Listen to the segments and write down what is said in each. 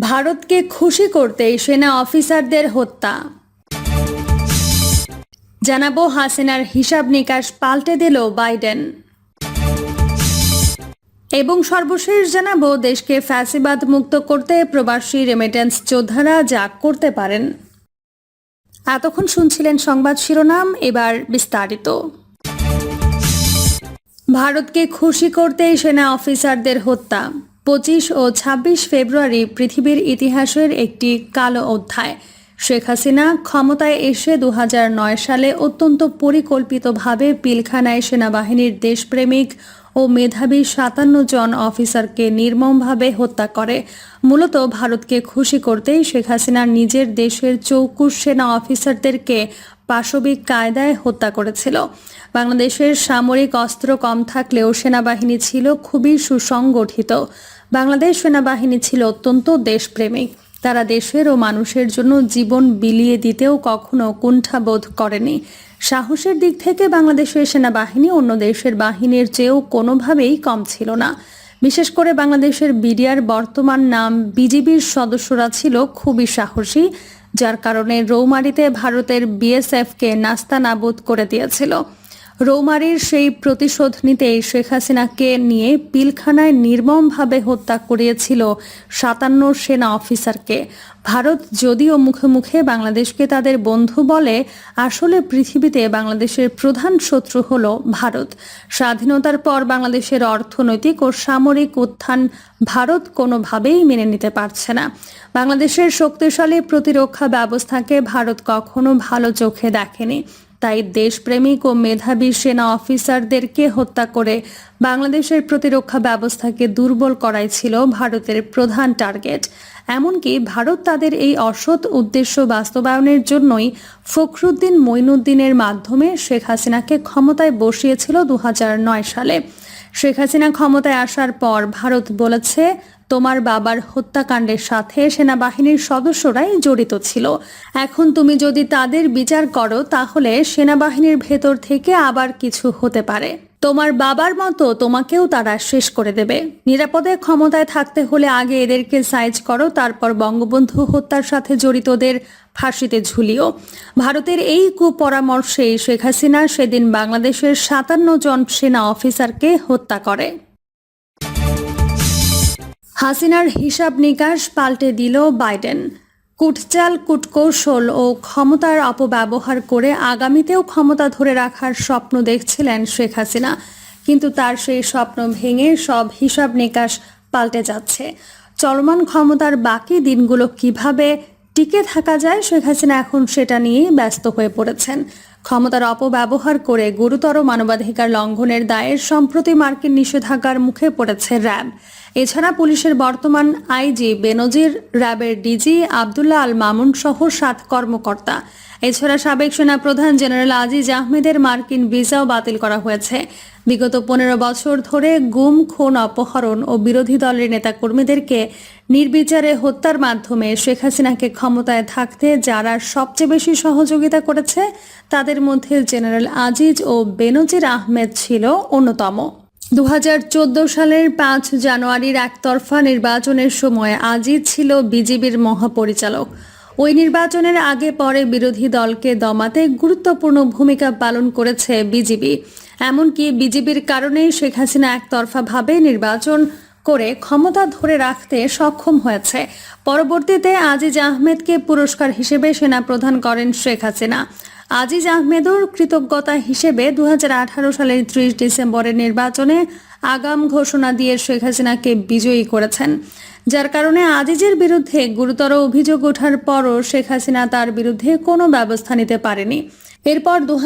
ভারতকে খুশি করতেই সেনা অফিসারদের হত্যা। জানাব হাসিনার হিসাব নিকাশ পাল্টে দিল বাইডেন। এবং সর্বশেষ জানাব দেশকে ফ্যাসিবাদ মুক্ত করতে প্রবাসী রেমিটেন্স যোদ্ধারা যা করতে পারেন। এতক্ষণ শুনছিলেন সংবাদ শিরোনাম, এবার বিস্তারিত। ভারতকে খুশি করতেই সেনা অফিসারদের হত্যা। পঁচিশ ও ২৬ ফেব্রুয়ারি পৃথিবীর ইতিহাসের একটি কালো অধ্যায়। শেখ হাসিনা ক্ষমতায় এসে দু হাজার নয় সালে অত্যন্ত পরিকল্পিতভাবে পিলখানায় সেনাবাহিনীর দেশপ্রেমিক ও মেধাবী সাতান্ন জন অফিসারকে নির্মমভাবে হত্যা করে। মূলত ভারতকে খুশি করতেই শেখ হাসিনা নিজের দেশের চৌকুশ সেনা অফিসারদেরকে পাশবিক কায়দায় হত্যা করেছিল। বাংলাদেশের সামরিক অস্ত্র কম থাকলেও সেনাবাহিনী ছিল খুবই সুসংগঠিত। বাংলাদেশ সেনাবাহিনী ছিল অত্যন্ত দেশপ্রেমিক। তারা দেশের ও মানুষের জন্য জীবন বিলিয়ে দিতেও কখনো কুণ্ঠাবোধ করেনি। সাহসের দিক থেকে বাংলাদেশের সেনাবাহিনী অন্য দেশের বাহিনীর চেয়েও কোনোভাবেই কম ছিল না। বিশেষ করে বাংলাদেশের বিডিআর বর্তমান নাম বিজিবির সদস্যরা ছিল খুবই সাহসী, যার কারণে রৌমারিতে ভারতের বিএসএফকে নাস্তা নাবুদ করে দিয়েছিল। রৌমারির সেই প্রতিশোধ নিতেই শেখ হাসিনাকে নিয়ে পিলখানায় নির্মমভাবে হত্যা করিয়েছিল সাতান্ন সেনা অফিসারকে। ভারত যদিও মুখে মুখে বাংলাদেশকে তাদের বন্ধু বলে, আসলে পৃথিবীতে বাংলাদেশের প্রধান শত্রু হল ভারত। স্বাধীনতার পর বাংলাদেশের অর্থনৈতিক ও সামরিক উত্থান ভারত কোনোভাবেই মেনে নিতে পারছে না। বাংলাদেশের শক্তিশালী প্রতিরক্ষা ব্যবস্থাকে ভারত কখনো ভালো চোখে দেখেনি। তাই দেশপ্রেমিক ও মেধাবী সেনা অফিসারদেরকে হত্যা করে বাংলাদেশের প্রতিরক্ষা ব্যবস্থাকে দুর্বল করাই ছিল ভারতের প্রধান টার্গেট। এমনকি ভারত তাদের এই অসৎ উদ্দেশ্য বাস্তবায়নের জন্যই ফখরুদ্দিন মঈনুদ্দিনের মাধ্যমে শেখ হাসিনাকে ক্ষমতায় বসিয়েছিল দু হাজার নয় সালে। শেখ হাসিনা ক্ষমতায় আসার পর ভারত বলেছে তোমার বাবার হত্যাকাণ্ডের সাথে সেনাবাহিনীর সদস্যরাই জড়িত ছিল। এখন তুমি যদি তাদের বিচার করো, তাহলে সেনাবাহিনীর ভেতর থেকে আবার কিছু হতে পারে। তোমার বাবার মতো তোমাকেও তারা শেষ করে দেবে। নিরাপদে ক্ষমতায় থাকতে হলে আগে এদেরকে সাইজ করো, তারপর বঙ্গবন্ধু হত্যার সাথে জড়িতদের ফাঁসিতে ঝুলিও। ভারতের এই কুপরামর্শে শেখ হাসিনা সেদিন বাংলাদেশের সাতান্ন জন সেনা অফিসারকে হত্যা করে। হাসিনার হিসাব নিকাশ পাল্টে দিল বাইডেন। কুটচাল, কুটকৌশল ও ক্ষমতার অপব্যবহার করে আগামীতেও ক্ষমতা ধরে রাখার স্বপ্ন দেখছিলেন শেখ হাসিনা। কিন্তু তার সেই স্বপ্ন ভেঙে সব হিসাব নিকাশ পাল্টে যাচ্ছে। চলমান ক্ষমতার বাকি দিনগুলো কীভাবে টিকে থাকা যায় শেখ হাসিনা এখন সেটা নিয়েই ব্যস্ত হয়ে পড়েছেন। ক্ষমতার অপব্যবহার করে গুরুতর মানবাধিকার লঙ্ঘনের দায়ের সম্প্রতি মার্কিন নিষেধাজ্ঞার মুখে পড়েছে র্যাব। এছাড়া পুলিশের বর্তমান আইজি বেনজির, র্যাবের ডিজি আবদুল্লাহ আল মামুন সহ সাত কর্মকর্তা। এছাড়া সাবেক সেনা প্রধান জেনারেল আজিজ আহমেদের মার্কিন ভিসাও বাতিল করা হয়েছে। বিগত পনেরো বছর ধরে গুম, খুন, অপহরণ ও বিরোধী দলের নেতাকর্মীদেরকে নির্বিচারে হত্যার মাধ্যমে শেখ হাসিনাকে ক্ষমতায় থাকতে যারা সবচেয়ে বেশি সহযোগিতা করেছে, তাদের মধ্যে জেনারেল আজিজ ও বেনজির আহমেদ ছিল অন্যতম। দু হাজার চোদ্দ সালের পাঁচ জানুয়ারির একতরফা নির্বাচনের সময় আজিজ ছিল বিজিবির মহাপরিচালক। ওই নির্বাচনের আগে পরে বিরোধী দলকে দমাতে গুরুত্বপূর্ণ ভূমিকা পালন করেছে বিজিবি। এমনকি বিজিবির কারণেই শেখ হাসিনা একতরফাভাবে নির্বাচন করে ক্ষমতা ধরে রাখতে সক্ষম হয়েছে। পরবর্তীতে আজিজ আহমেদকে পুরস্কার হিসেবে সেনা প্রদান করেন শেখ হাসিনা। আজিজ আহমেদর কৃতজ্ঞতা হিসেবে দুহাজার আঠারো সালের ত্রিশ ডিসেম্বরের নির্বাচনে আগাম ঘোষণা দিয়ে শেখ হাসিনাকে বিজয়ী করেছেন। যার কারণে আজিজের বিরুদ্ধে গুরুতর অভিযোগ ওঠার পরও শেখ হাসিনা তার বিরুদ্ধে কোনো ব্যবস্থা নিতে পারেনি। এরপর দু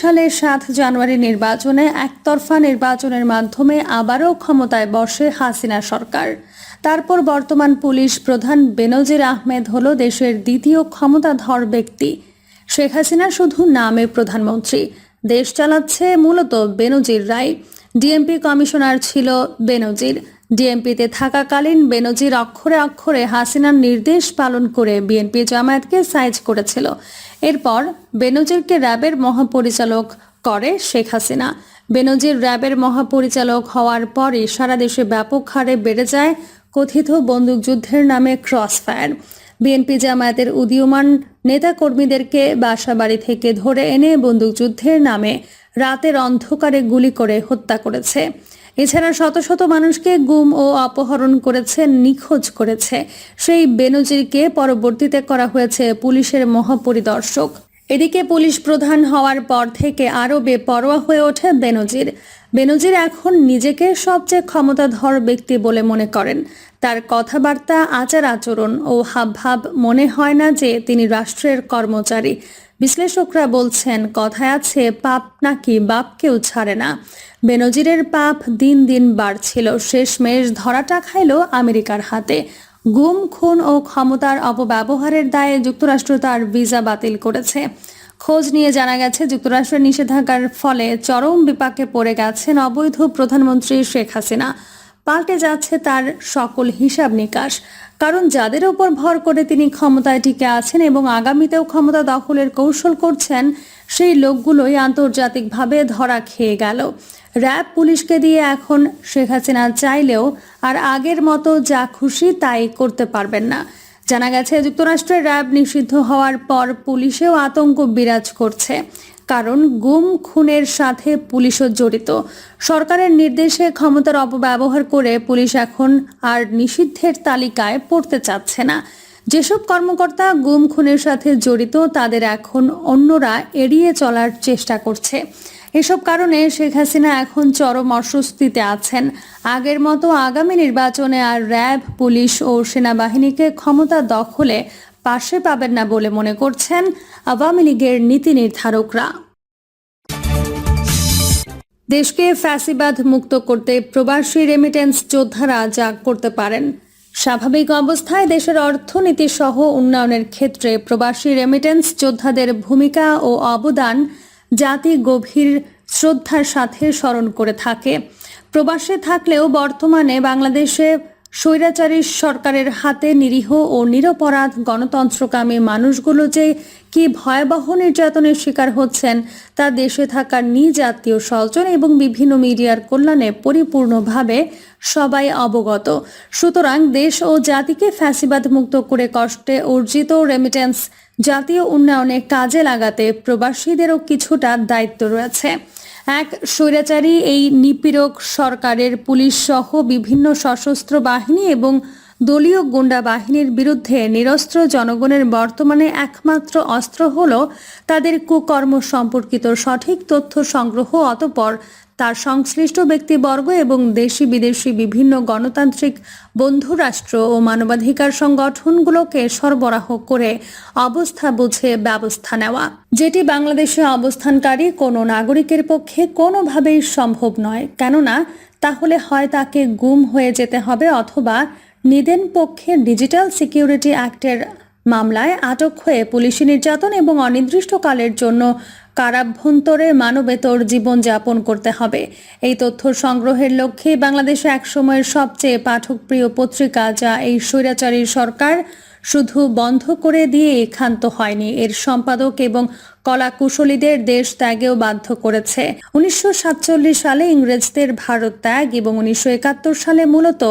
সালের সাত জানুয়ারি নির্বাচনে একতরফা নির্বাচনের মাধ্যমে আবারও ক্ষমতায় বসে হাসিনা সরকার। তারপর বর্তমান পুলিশ প্রধান বেনজির আহমেদ হল দেশের দ্বিতীয় ক্ষমতাধর ব্যক্তি। শেখ হাসিনা শুধু নামে প্রধানমন্ত্রী। দেশ চালাচ্ছে মূলত বেনজির রায়। ডিএমপি কমিশনার ছিল বেনজির। ডিএমপিতে থাকাকালীন বেনজির অক্ষরে অক্ষরে হাসিনার নির্দেশ পালন করে বিএনপি জামায়াতকে সাইজ করেছিল। এরপর বেনজিরকে র্যাবের মহাপরিচালক করে শেখ হাসিনা। বেনজির র্যাবের মহাপরিচালক হওয়ার পরই সারা দেশে ব্যাপক হারে বেড়ে যায় কথিত বন্দুকযুদ্ধের নামে ক্রসফায়ার। বিএনপি জামায়াতের উদীয়মান নেতাকর্মীদেরকে বাসাবাড়ি থেকে ধরে এনে বন্দুকযুদ্ধের নামে রাতের অন্ধকারে গুলি করে হত্যা করেছে। এছাড়া শত শত মানুষকে গুম ও অপহরণ করেছে, নিখোঁজ করেছে। সেই বেনজিরকে পরবর্তীতে করা হয়েছে পুলিশের মহাপরিদর্শক। এদিকে পুলিশ প্রধান হওয়ার পর থেকে আরও বেপরোয়া হয়ে ওঠে বেনজির। বেনজির এখন নিজেকে সবচেয়ে ক্ষমতাধর ব্যক্তি বলে মনে করেন। তার কথাবার্তা, আচার আচরণ ও হাবভাব মনে হয় না যে তিনি রাষ্ট্রের কর্মচারী। বিশ্লেষকরা বলছেন, কথায় আছে, পাপ নাকি বাপকেও ছাড়ে না। বেনজিরের পাপ দিন দিন বাড়ছিল। শেষমেশ ধরাটা খাইল আমেরিকার হাতে। গুম, খুন ও ক্ষমতার অপব্যবহারের দায়ে যুক্তরাষ্ট্র তার ভিসা বাতিল করেছে। খোঁজ নিয়ে জানা গেছে, যুক্তরাষ্ট্রের নিষেধাজ্ঞার ফলে চরম বিপাকে পড়ে গেছেন অবৈধ প্রধানমন্ত্রী শেখ হাসিনা। পাল্টে যাচ্ছে তার সকল হিসাব নিকাশ। কারণ যাদের উপর ভর করে তিনি ক্ষমতায় টিকে আছেন এবং আগামীতেও ক্ষমতা দখলের কৌশল করছেন, সেই লোকগুলোই আন্তর্জাতিকভাবে ধরা খেয়ে গেল। র্যাব পুলিশকে দিয়ে এখন শেখ হাসিনা চাইলেও আর আগের মতো যা খুশি তাই করতে পারবেন না। জানা গেছে, যুক্তরাষ্ট্রের র্যাব নিষিদ্ধ হওয়ার পর পুলিশেও আতঙ্ক বিরাজ করছে, কারণ গুম খুনের সাথে পুলিশও জড়িত। সরকারের নির্দেশে ক্ষমতার অপব্যবহার করে পুলিশ এখন আর নিষিদ্ধের তালিকায় পড়তে চাচ্ছে না। যেসব কর্মকর্তা গুম খুনের সাথে জড়িত, তাদের এখন অন্যরা এড়িয়ে চলার চেষ্টা করছে। এসব কারণে শেখ হাসিনা এখন চরম অস্বস্তিতে আছেন। আগের মতো আগামী নির্বাচনে আর র্যাব, পুলিশ ও সেনাবাহিনীকে ক্ষমতা দখলে পাশে পাবেন না বলে মনে করছেন আওয়ামী লীগের নীতি নির্ধারকরা। দেশকে ফ্যাসিবাদ মুক্ত করতে প্রবাসী রেমিটেন্স যোদ্ধারা যা করতে পারেন। স্বাভাবিক অবস্থায় দেশের অর্থনীতি সহ উন্নয়নের ক্ষেত্রে প্রবাসী রেমিটেন্স যোদ্ধাদের ভূমিকা ও অবদান জাতি গভীর শ্রদ্ধার সাথে স্মরণ করে থাকে। প্রবাসে থাকলেও বর্তমানে বাংলাদেশে স্বৈরাচারী সরকারের হাতে নিরীহ ও নিরপরাধ গণতন্ত্রকামী মানুষগুলো যে কি ভয়াবহ নির্যাতনের শিকার হচ্ছেন তা দেশে থাকা নিজ আত্মীয় স্বজন এবং বিভিন্ন মিডিয়ার কল্যাণে পরিপূর্ণভাবে সবাই অবগত। সুতরাং দেশ ও জাতিকে ফ্যাসিবাদ মুক্ত করে কষ্টে অর্জিত রেমিটেন্স জাতীয় উন্নয়নে কাজে লাগাতে প্রবাসীদেরও কিছুটা দায়িত্ব রয়েছে। এক স্বৈরাচারী এই নিপীড়ক সরকারের পুলিশ সহ বিভিন্ন সশস্ত্র বাহিনী এবং দলীয় গুন্ডা বাহিনীর বিরুদ্ধে নিরস্ত্র জনগণের বর্তমানে একমাত্র অস্ত্র হল তাদের কুকর্ম সম্পর্কিত সঠিক তথ্য সংগ্রহ অতপর তার সংশ্লিষ্ট ব্যক্তিবর্গ এবং দেশি বিদেশি বিভিন্ন গণতান্ত্রিক বন্ধুরাষ্ট্র ও মানবাধিকার সংগঠনগুলোকে সরবরাহ করে অবস্থা বুঝে ব্যবস্থা নেওয়া। যেটি বাংলাদেশে অবস্থানকারী কোনো নাগরিকের পক্ষে কোনোভাবেই সম্ভব নয়। কেননা, তাহলে হয় তাকে গুম হয়ে যেতে হবে অথবা নিদেন পক্ষে ডিজিটাল সিকিউরিটি অ্যাক্টের মামলায় আটক হয়ে পুলিশি নির্যাতন এবং অনির্দিষ্টকালের জন্য কারাভ্যন্তরে মানবেতর জীবনযাপন করতে হবে। এই তথ্য সংগ্রহের লক্ষ্যে বাংলাদেশে একসময়ের সবচেয়ে পাঠকপ্রিয় পত্রিকা যা এই স্বৈরাচারী সরকার শুধু বন্ধ করে দিয়ে ক্ষান্ত হয়নি। এর সম্পাদক এবং কলা কুশলীদের দেশ ত্যাগেও বাধ্য করেছে। উনিশশো সাতচল্লিশ সালে ইংরেজদের ভারত ত্যাগ এবং উনিশশো একাত্তর সালে মূলত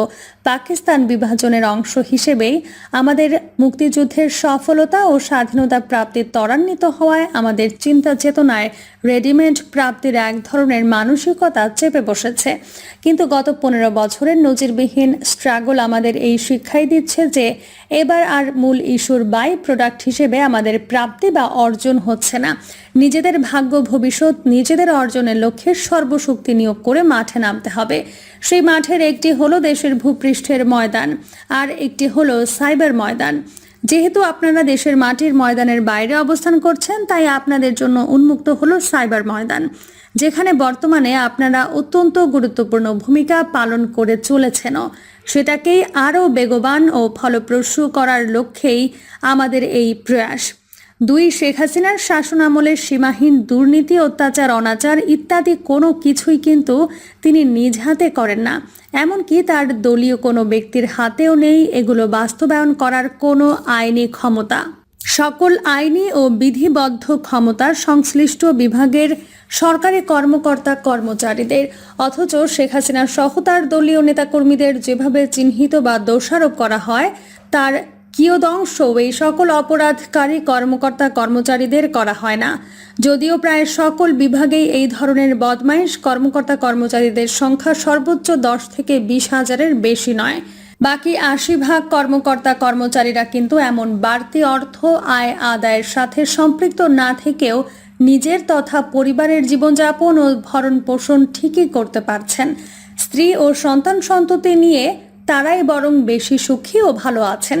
পাকিস্তান বিভাজনের অংশ হিসেবেই আমাদের মুক্তিযুদ্ধের সফলতা ও স্বাধীনতা প্রাপ্তি ত্বরান্বিত হওয়ায় আমাদের চিন্তা চেতনায় রেডিমেড প্রাপ্তির এক ধরনের মানসিকতা চেপে বসেছে। কিন্তু গত পনেরো বছরের নজিরবিহীন স্ট্রাগল আমাদের এই শিক্ষাই দিচ্ছে যে, এবার আর মূল ইস্যুর বাই প্রোডাক্ট হিসেবে আমাদের প্রাপ্তি বা অর্জন হচ্ছে না। নিজেদের ভাগ্য, ভবিষ্যৎ নিজেদের অর্জনের লক্ষ্যে সর্বশক্তি নিয়োগ করে মাঠে নামতে হবে। সেই মাঠের একটি হলো দেশের ভূপৃষ্ঠের ময়দান, আর একটি হলো সাইবার ময়দান। যেহেতু আপনারা দেশের মাটির ময়দানের বাইরে অবস্থান করছেন, তাই আপনাদের জন্য উন্মুক্ত হলো সাইবার ময়দান, যেখানে বর্তমানে আপনারা অত্যন্ত গুরুত্বপূর্ণ ভূমিকা পালন করে চলেছেনও। সেটাকেই আরও বেগবান ও ফলপ্রসূ করার লক্ষ্যেই আমাদের এই প্রয়াস। দুই শেখ হাসিনার শাসনামলের সীমাহীন দুর্নীতি, অত্যাচার, অনাচার ইত্যাদি কোনো কিছুই কিন্তু তিনি নিজ হাতে করেন না। এমনকি তার দলীয় কোনো ব্যক্তির হাতেও নেই এগুলো বাস্তবায়ন করার কোনো আইনি ক্ষমতা। সকল আইনি ও বিধিবদ্ধ ক্ষমতা সংশ্লিষ্ট বিভাগের সরকারি কর্মকর্তা কর্মচারীদের, অথচ শেখ হাসিনা সহ তার দলীয় নেতাকর্মীদের যেভাবে চিহ্নিত বা দোষারোপ করা হয়, তার কিয়দংশ এই সকল অপরাধকারী কর্মকর্তা কর্মচারীদের করা হয় না। যদিও প্রায় সকল বিভাগেই এই ধরনের বদমাইশ কর্মকর্তা কর্মচারীদের সংখ্যা সর্বোচ্চ দশ থেকে বিশ হাজারের বেশি নয়। বাকি আশি ভাগ কর্মকর্তা কর্মচারীরা কিন্তু এমন বাড়তি অর্থ, আয়, আদায়ের সাথে সম্পৃক্ত না থেকেও নিজের তথা পরিবারের জীবনযাপন ও ভরণ পোষণ ঠিকই করতে পারছেন। স্ত্রী ও সন্তান সন্ততি নিয়ে তারাই বরং বেশি সুখী ও ভালো আছেন।